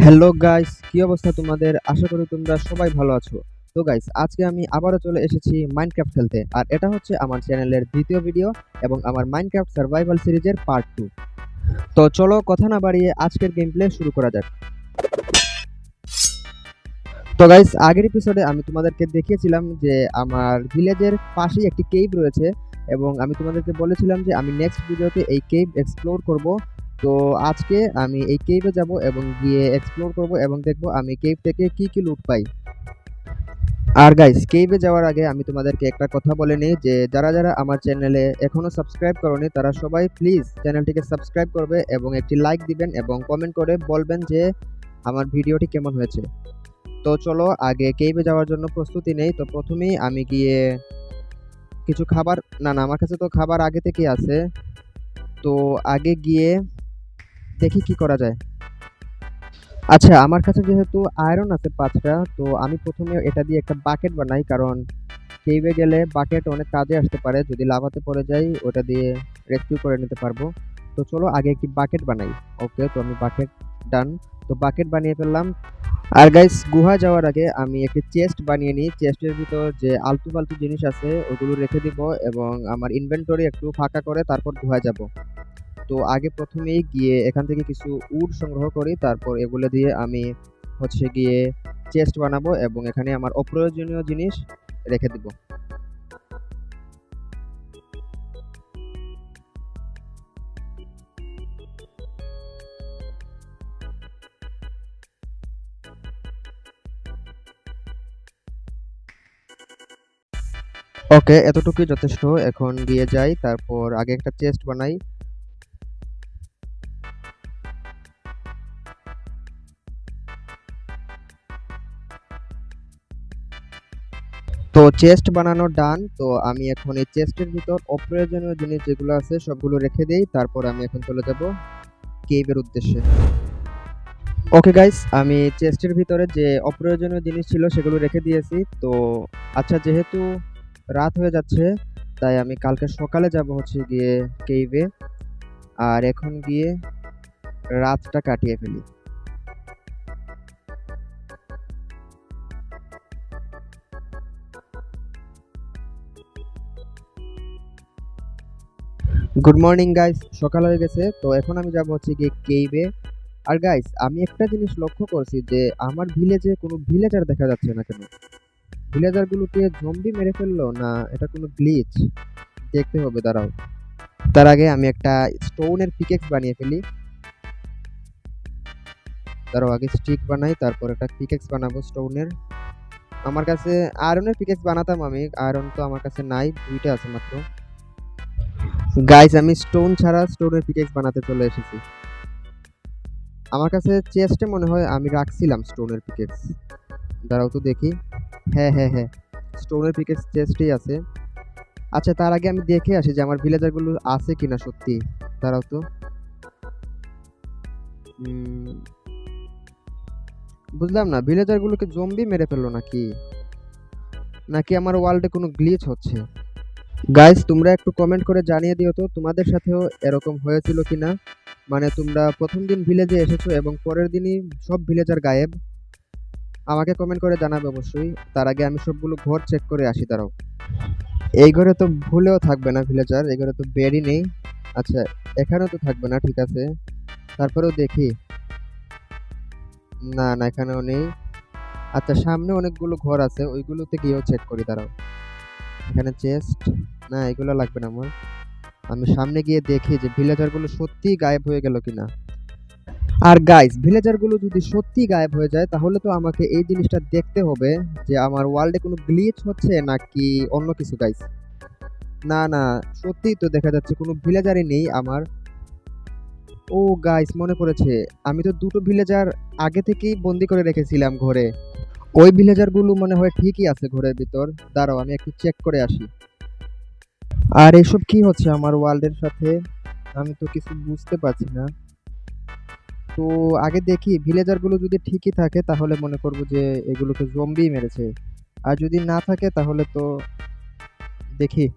Hello guys কি অবস্থা তোমাদের? আশা করি তোমরা সবাই ভালো আছো। তো গাইস আজকে আমি আবারও চলে এসেছি মাইনক্রাফট খেলতে। আর এটা হচ্ছে আমার চ্যানেলের দ্বিতীয় ভিডিও এবং আমার মাইনক্রাফট সার্ভাইভাল সিরিজের পার্ট টু তো চলো কথা না বাড়িয়ে আজকের গেম প্লে শুরু করা যাক। তো গাইস আগের এপিসোডে আমি তোমাদেরকে দেখিয়েছিলাম যে আমার ভিলেজের পাশেই একটি কেভ রয়েছে এবং আমি তোমাদেরকে বলেছিলাম যে আমি নেক্সট ভিডিওতে এই কেভ এক্সপ্লোর করব। তো আজকে আমি এই কেভে যাব এবং গিয়ে এক্সপ্লোর করব এবং দেখব আমি কেভ থেকে কি কি লুট পাই। আর গাইস কেভে যাওয়ার আগে আমি তোমাদেরকে একটা কথা বলে নিই যে যারা যারা আমার চ্যানেলে এখনও সাবস্ক্রাইব করনি, তারা সবাই প্লিজ চ্যানেলটিকে সাবস্ক্রাইব করবে এবং একটি লাইক দিবেন এবং কমেন্ট করে বলবেন যে আমার ভিডিওটি কেমন হয়েছে। তো চলো আগে কেভে যাওয়ার জন্য প্রস্তুতি নেই, তো প্রথমেই আমি গিয়ে কিছু খাবার না না, আমার কাছে তো খাবার আগে থেকেই আছে। তো আগে গিয়ে দেখি কি করা যায়। আচ্ছা আমার কাছে যেহেতু আয়রন আছে পাঁচটা, তো আমি প্রথমে এটা দিয়ে একটা বাকেট বানাই, কারণ কেইবে গেলে বাকেট অনেক কাজে আসতে পারে। যদি লাভাতে পড়ে যাই, ওটা দিয়ে রেস্কিউ করে নিতে পারব। তো চলো, আগে একটি বাকেট বানাই। ওকে তো আমি বাকেট ডান তো বাকেট বানিয়ে ফেললাম। আর গাইস গুহা যাওয়ার আগে আমি একটি চেস্ট বানিয়ে নিই। চেস্টের ভিতর যে আলতু ফালতু জিনিস আছে, ওগুলো রেখে দিব এবং আমার ইনভেন্টরি একটু ফাঁকা করে তারপর গুহায় যাব। তো আগে প্রথমেই গিয়ে এখান থেকে কিছু উড সংগ্রহ করি, তারপর এগুলো দিয়ে আমি হচ্ছে গিয়ে চেস্ট বানাবো এবং এখানে আমার অপ্রয়োজনীয় জিনিস রেখে দিব। ওকে, এতটুকুই যথেষ্ট। এখন গিয়ে যাই, তারপর আগে একটা চেস্ট বানাই। তো চেস্ট বানানো ডান তো আমি এখন এই চেস্টের ভিতর অপ্রয়োজনীয় জিনিস যেগুলো আছে সবগুলো রেখে দেই, তারপর আমি এখন চলে যাব কেভের উদ্দেশ্যে। ওকে গাইস আমি চেস্টের ভিতরে যে অপ্রয়োজনীয় জিনিস ছিল সেগুলো রেখে দিয়েছি, তো আচ্ছা যেহেতু রাত হয়ে যাচ্ছে, তাই আমি কালকে সকালে যাব হচ্ছে গিয়ে কেইভে আর এখন গিয়ে রাতটা কাটিয়ে ফেলি। গুড মর্নিং গাইস সকাল হয়ে গেছে, তো এখন আমি যাব হচ্ছে গিয়ে কেইভে আর গাইস আমি একটা জিনিস লক্ষ্য করছি যে, আমার ভিলেজে কোনো ভিলেজার দেখা যাচ্ছে না কেন? ভিলেজারগুলোকে জম্বি মেরে ফেলল না এটা কোনো গ্লিচ দেখতে হবে, দাঁড়াও। তার আগে আমি একটা স্টোনের পিকেক্স বানিয়ে ফেলি। দাঁড়াও, আগে স্টিক বানাই, তারপর একটা পিকেক্স বানাবো স্টোনের আমার কাছে আয়রনের পিকেক্স বানাতাম আমি আয়রন তো আমার কাছে নাই, দুইটা আছে মাত্র। গাইস আমি স্টোন ছাড়া স্টোনের পিকেক্স বানাতে চলে এসেছি। আমার কাছে চেস্টে মনে হয় আমি রাখছিলাম স্টোনের পিকেক্স দাঁড়াও তো দেখি। হ্যাঁ হ্যাঁ হ্যাঁ স্টোনের পিকেক্স চেস্টেই আছে। আচ্ছা তার আগে আমি দেখে আসি যে আমার ভিলেজারগুলো আছে কিনা সত্যি। দাঁড়াও তো। বুঝলাম না ভিলেজারগুলোকে জম্বি মেরে ফেলল নাকি? নাকি আমার ওয়ার্ল্ডে কোনো গ্লিচ হচ্ছে? গাইস তোমরা একটু কমেন্ট করে জানিয়ে দিও তো, তোমাদের সাথেও এরকম হয়েছিল কিনা? মানে তোমরা প্রথম দিন ভিলেজে এসেছ এবং পরের দিনই সব ভিলেজার গায়েব। আমাকে কমেন্ট করে জানাবে অবশ্যই, তার আগে আমি সবগুলো ঘর চেক করে আসি, দাঁড়াও। এই ঘরে তো ভুলেও থাকবে না ভিলেজার এই ঘরে তো বেডই নেই। আচ্ছা এখানেও তো থাকবে না, ঠিক আছে। তারপরেও দেখি। না না, এখানেও নেই। আচ্ছা সামনে অনেকগুলো ঘর আছে, ওইগুলোতে গিয়েও চেক করি, দাঁড়াও। এখানে চেস্ট না, এগুলো লাগবে না আমার। আমি সামনে গিয়ে দেখি যে ভিলেজারগুলো সত্যি গায়েব হয়ে গেল কিনা। আর গাইস ভিলেজারগুলো যদি সত্যি গায়েব হয়ে যায়, তাহলে তো আমাকে এই জিনিসটা দেখতে হবে যে আমার ওয়ার্ল্ডে কোনো গ্লিচ হচ্ছে নাকি অন্য কিছু গাইস না না, সত্যিই তো দেখা যাচ্ছে কোনো ভিলেজারই নেই আমার। ও গাইস মনে পড়েছে, আমি তো দুটো ভিলেজার আগে থেকেই বন্দি করে রেখেছিলাম ঘরে। ওই ভিলেজারগুলো মনে হয় ঠিকই আছে ঘরের ভিতর। দাঁড়াও, আমি একটু চেক করে আসি। আর এসব কি হচ্ছে আমার ওয়ার্ল্ডের সাথে? আমি তো কিছু বুঝতে পারছি না। তো আগে দেখি ভিলেজারগুলো যদি ঠিকই থাকে, তাহলে মনে করব যে এগুলোকে জম্বি মেরেছে। আর যদি না থাকে, তাহলে তো দেখি।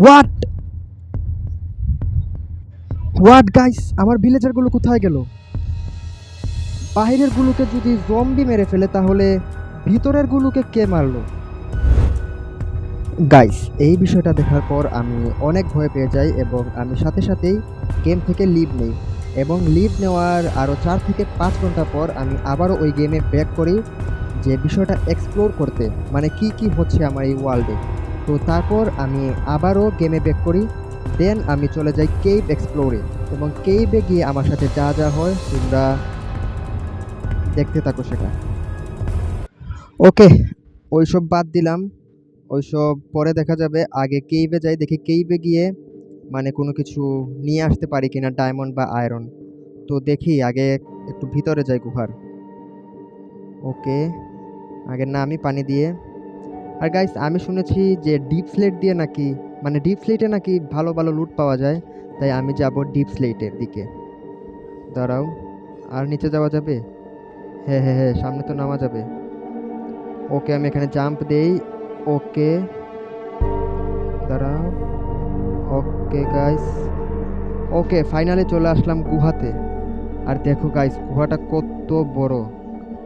হোয়াট হোয়াট গাইস আমার ভিলেজারগুলো কোথায় গেল? বাহিরের গুলোকে যদি জম্বি মেরে ফেলে, তাহলে ভিতরের গুলোকে কে মারলো? গাইস এই বিষয়টা দেখার পর আমি অনেক ভয় পেয়ে যাই এবং আমি সাথে সাথেই গেম থেকে লিভ নেই। এবং লিভ নেওয়ার আরও চার থেকে পাঁচ ঘণ্টা পর আমি আবারও ওই গেমে ব্যাক করি, যে বিষয়টা এক্সপ্লোর করতে মানে কি কি হচ্ছে আমার এই ওয়ার্ল্ডে তো তারপর আমি আবারও গেমে ব্যাক করি দেন আমি চলে যাই কেভ এক্সপ্লোরে এবং কেভে গিয়ে আমার সাথে যা যা হয়, তোমরা দেখতে থাকো সেটা। ওকে ওইসব বাদ দিলাম। ওইসব পরে দেখা যাবে। আগে কেইভে যাই, দেখি কেইভে গিয়ে মানে কোনো কিছু নিয়ে আসতে পারি কিনা ডায়মন্ড বা আয়রন তো দেখি, আগে একটু ভিতরে যাই, গুহার। ওকে আগে না আমি পানি দিয়ে। আর গাইস আমি শুনেছি যে ডিপ স্লেট দিয়ে নাকি মানে ডিপ স্লেটে নাকি ভালো ভালো লুট পাওয়া যায়। তাই আমি যাব ডিপ স্লেটের দিকে। দাঁড়াও, আর নিচে যাওয়া যাবে? হ্যাঁ হ্যাঁ হ্যাঁ সামনে তো নামা যাবে। ওকে, আমি এখানে জাম্প দেই। ওকে, দাঁড়াও। ওকে গাইস ওকে ফাইনালি চলে আসলাম গুহাতে। আর দেখো গাইস গুহাটা কত বড়।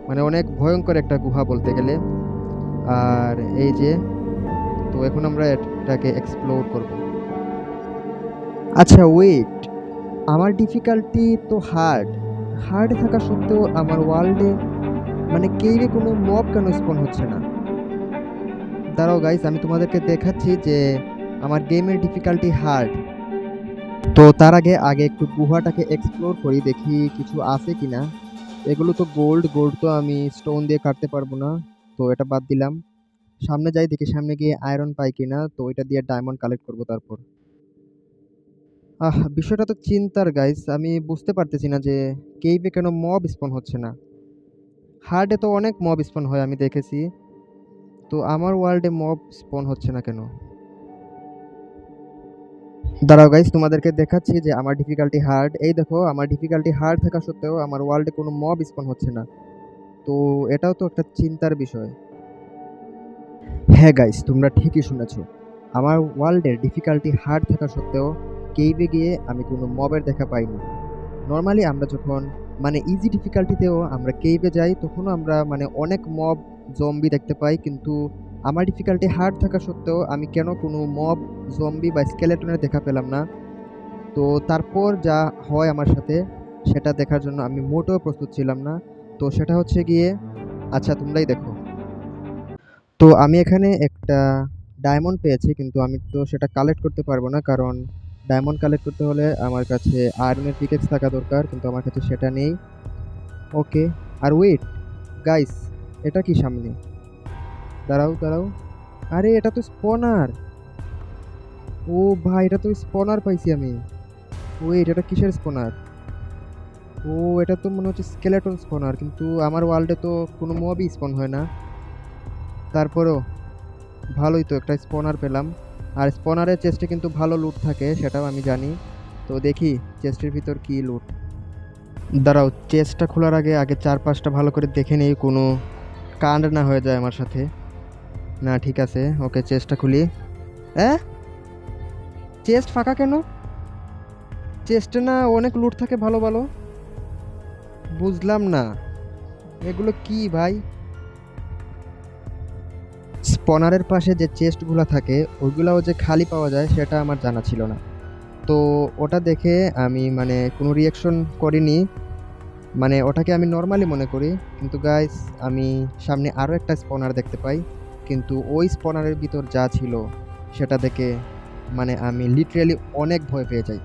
মানে অনেক ভয়ঙ্কর একটা গুহা বলতে গেলে। আর এই যে, তো এখন আমরা এটাকে এক্সপ্লোর করব। আচ্ছা ওয়েট আমার ডিফিকাল্টি তো হার্ড হার্ড থাকা সত্ত্বেও আমার ওয়ার্ল্ডে মানে কেইরে কোনো মব কেন স্পন হচ্ছে না? দাঁড়াও গাইস আমি তোমাদেরকে দেখাচ্ছি যে আমার গেমের ডিফিকাল্টি হার্ড তো তার আগে আগে একটু গুহাটাকে এক্সপ্লোর করি, দেখি কিছু আছে কিনা। এগুলো তো গোল্ড গোল্ড তো আমি স্টোন দিয়ে কাটতে পারব না। তো এটা বাদ দিলাম। সামনে যাই, দেখি সামনে গিয়ে আয়রন পাই কিনা, তো এটা দিয়ে ডায়মন্ড কালেক্ট করব তারপর। আহ, বিষয়টা তো চিন্তার গাইস আমি বুঝতে পারতেছি না যে কেইভে কেন মব স্পন হচ্ছে না। হার্ডে তো অনেক মব স্পন হয়, আমি দেখেছি। তো আমার ওয়ার্ল্ডে মব স্পন হচ্ছে না কেন? দাঁড়াও গাইস তোমাদেরকে দেখাচ্ছি যে আমার ডিফিকাল্টি হার্ড এই দেখো, আমার ডিফিকাল্টি হার্ড থাকা সত্ত্বেও আমার ওয়ার্ল্ডে কোনো মব স্পন হচ্ছে না। তো এটাও তো একটা চিন্তার বিষয়। হ্যাঁ গাইস তোমরা ঠিকই শুনেছো। আমার ওয়ার্ল্ডের ডিফিকাল্টি হার্ড থাকা সত্ত্বেও কেইবে গিয়ে আমি কোনো মবের দেখা পাইনি। নর্মালি আমরা যখন মানে ইজি ডিফিকাল্টিতেও আমরা কেইবে যাই, তখনও আমরা মানে অনেক মব জম্বি দেখতে পাই, কিন্তু আমার ডিফিকাল্টি হার্ড থাকা সত্ত্বেও আমি কেন কোনো মব জম্বি বা স্কেলেটনের দেখা পেলাম না। তো তারপর যা হয় আমার সাথে, সেটা দেখার জন্য আমি মোটেও প্রস্তুত ছিলাম না। তো সেটা হচ্ছে গিয়ে আচ্ছা তোমরাই দেখো। তো আমি এখানে একটা ডায়মন্ড পেয়েছি, কিন্তু আমি তো সেটা কালেক্ট করতে পারব না, কারণ ডায়মন্ড কালেক্ট করতে হলে আমার কাছে আয়রনের পিকেক্স থাকা দরকার, কিন্তু আমার কাছে সেটা নেই। ওকে আর ওয়েট গাইস এটা কি সামনে? দাঁড়াও দাঁড়াও। আরে, এটা তো স্পনার ও ভাই, এটা তো স্পনার পাইছি আমি। ওয়েট এটা কিসের স্পনার ও, এটা তো মনে হচ্ছে স্কেলেটন স্পনার কিন্তু আমার ওয়ার্ল্ডে তো কোনো মবই স্পন হয় না। তারপরেও, ভালোই তো, একটা স্পনার পেলাম। আর স্পনারের চেস্টে কিন্তু ভালো লুট থাকে, সেটাও আমি জানি। তো দেখি চেস্টের ভিতর কি লুট দাঁড়াও চেস্টটা খোলার আগে আগে চার পাঁচটা ভালো করে দেখে নেই, কোনো কাণ্ড না হয়ে যায় আমার সাথে। না, ঠিক আছে, ওকে চেস্টটা খুলি। হ্যাঁ চেস্ট ফাঁকা কেন? চেস্টে না অনেক লুট থাকে, ভালো ভালো। বুঝলাম না। এগুলো কি ভাই? স্পনারের পাশে যে চেস্টগুলো থাকে, ওইগুলোও যে খালি পাওয়া যায়, সেটা আমার জানা ছিল না। তো ওটা দেখে আমি মানে কোনো রিয়াকশন করিনি। মানে ওটাকে আমি নর্মালি মনে করি। কিন্তু গাইস আমি সামনে আরও একটা স্পনার দেখতে পাই। কিন্তু ওই স্পনারের ভিতর যা ছিল, সেটা দেখে মানে আমি লিটারেলি অনেক ভয় পেয়ে যাই।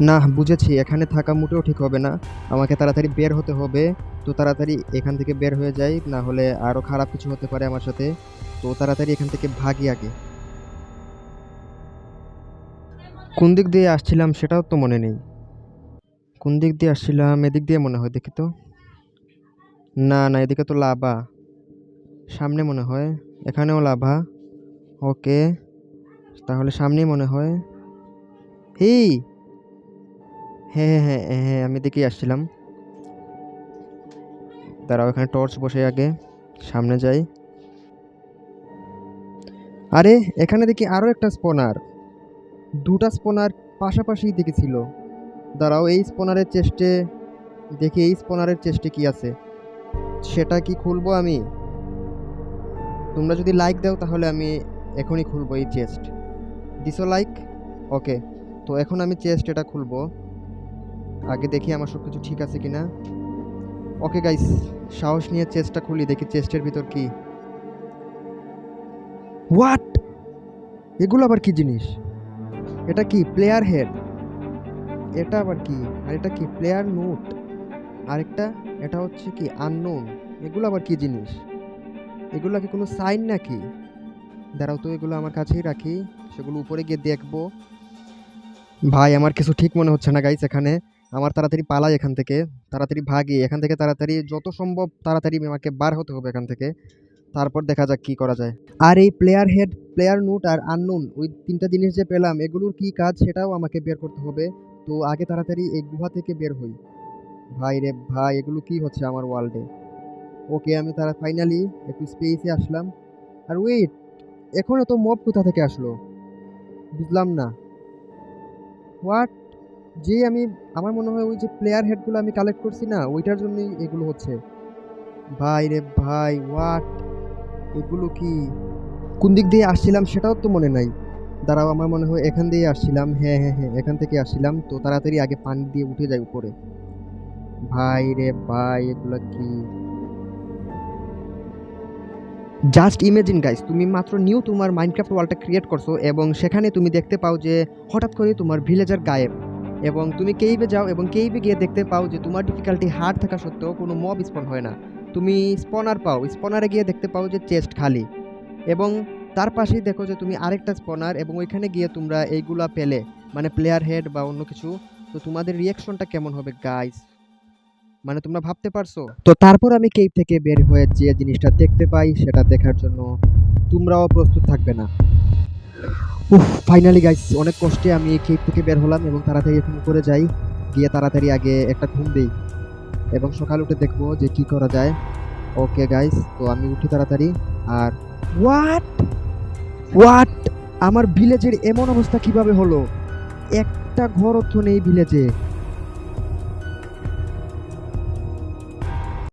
না, বুঝেছি, এখানে থাকা মোটেও ঠিক হবে না। আমাকে তাড়াতাড়ি বের হতে হবে। তো তাড়াতাড়ি এখান থেকে বের হয়ে যাই, না হলে আরও খারাপ কিছু হতে পারে আমার সাথে। তো তাড়াতাড়ি এখান থেকে ভাগি আগে। কোন দিক দিয়ে আসছিলাম সেটাও তো মনে নেই। কোন দিক দিয়ে আসছিলাম, এদিক দিয়ে মনে হয়, দেখি তো। না না, এদিকে তো লাভা। সামনে মনে হয়। এখানেও লাভা। ওকে। তাহলে সামনেই মনে হয়। হেই! হ্যাঁ হ্যাঁ হ্যাঁ হ্যাঁ আমি দেখেই আসছিলাম। দাঁড়াও, এখানে টর্চ বসে আগে, সামনে যাই। আরে, এখানে দেখি আরও একটা স্পনার দুটা স্পনার পাশাপাশি দেখেছিল দাঁড়াও, এই স্পনারের চেস্টে দেখি, এই স্পনারের চেস্টে কি আছে? সেটা কি খুলবো আমি? তোমরা যদি লাইক দাও, তাহলে আমি এখনই খুলবো এই চেস্ট দিছো লাইক ওকে তো এখন আমি চেস্ট এটা খুলবো। আগে দেখি আমার সব কিছু ঠিক আছে কিনা। ওকে গাইস সাহস নিয়ে চেস্টটা খুলি, দেখি চেস্টের ভিতর কি। হোয়াট এগুলো আবার কি জিনিস? এটা কি প্লেয়ার হেড এটা আবার কি? আর এটা কি প্লেয়ার নোট আরেকটা, এটা হচ্ছে কি আননোন এগুলো আবার কি জিনিস? এগুলো কি কোনো সাইন নাকি? দাঁড়াও তো, এগুলো আমার কাছেই রাখি, সেগুলো উপরে গিয়ে দেখব। ভাই, আমার কিছু ঠিক মনে হচ্ছে না গাইস এখানে। আমার তাড়াতাড়ি পালাই এখান থেকে, তাড়াতাড়ি ভাগি, এখান থেকে তাড়াতাড়ি যত সম্ভব তাড়াতাড়ি আমাকে বার হতে হবে এখান থেকে। তারপর দেখা যাক কি করা যায়। আর এই প্লেয়ার হেড প্লেয়ার নোট আর আননোন ওই তিনটা জিনিস যে পেলাম, এগুলোর কি কাজ সেটাও আমাকে বের করতে হবে। তো আগে তাড়াতাড়ি এই গুহা থেকে বের হই। ভাই রে ভাই, এগুলো কি হচ্ছে আমার ওয়ার্ল্ডে ওকে আমি তারা ফাইনালি একটু স্পেসে আসলাম। আর ওয়েট এখন এত মব কোথা থেকে আসলো? বুঝলাম না। হোয়াট যে আমি, আমার মনে হয় ওই যে প্লেয়ার হেডগুলো আমি কালেক্ট করছি না, ওইটার জন্যই এগুলো হচ্ছে। ভাই রে ভাই হোয়াট এগুলো কি? কোন দিক দিয়ে আসছিলাম সেটাও তো মনে নাই। দাঁড়াও, আমার মনে হয় এখান দিয়ে আসছিলাম। হ্যাঁ হ্যাঁ হ্যাঁ এখান থেকে আসছিলাম। তো তাড়াতাড়ি আগে পানি দিয়ে উঠে যাই উপরে। ভাই রে ভাই, এগুলো কি? জাস্ট ইমেজিন গাইস তুমি মাত্র নিউ তোমার মাইনক্রাফট ওয়ালটা ক্রিয়েট করছ এবং সেখানে তুমি দেখতে পাও যে হঠাৎ করে তোমার ভিলেজার গায়েব। এবং তুমি কেইবে যাও এবং কেইবে গিয়ে দেখতে পাও যে তোমার ডিফিকাল্টি হার্ড থাকা সত্ত্বেও কোনো মব স্পন হয় না। তুমি স্পনার পাও স্পনারে গিয়ে দেখতে পাও যে চেস্ট খালি। এবং তার পাশেই দেখো যে তুমি আরেকটা স্পনার এবং ওইখানে গিয়ে তোমরা এইগুলা পেলে মানে প্লেয়ার হেড বা অন্য কিছু। তো তোমাদের রিয়াকশনটা কেমন হবে গাইস মানে তোমরা ভাবতে পারছ? তো তারপর আমি কেপ থেকে বের হয়ে যে জিনিসটা দেখতে পাই সেটা দেখার জন্য তোমরাও প্রস্তুত থাকবে না। উফ ফাইনালি গাইস অনেক কষ্টে আমি এই কেপ থেকে বের হলাম এবং তাড়াতাড়ি ঘুম করে যাই। গিয়ে তাড়াতাড়ি আগে একটা ঘুম দেই এবং সকাল উঠে দেখব যে কি করা যায়। ওকে গাইস তো আমি উঠি তাড়াতাড়ি আর হোয়াট হোয়াট আমার ভিলেজের এমন অবস্থা কীভাবে হলো? একটা ঘর তো নেই ভিলেজে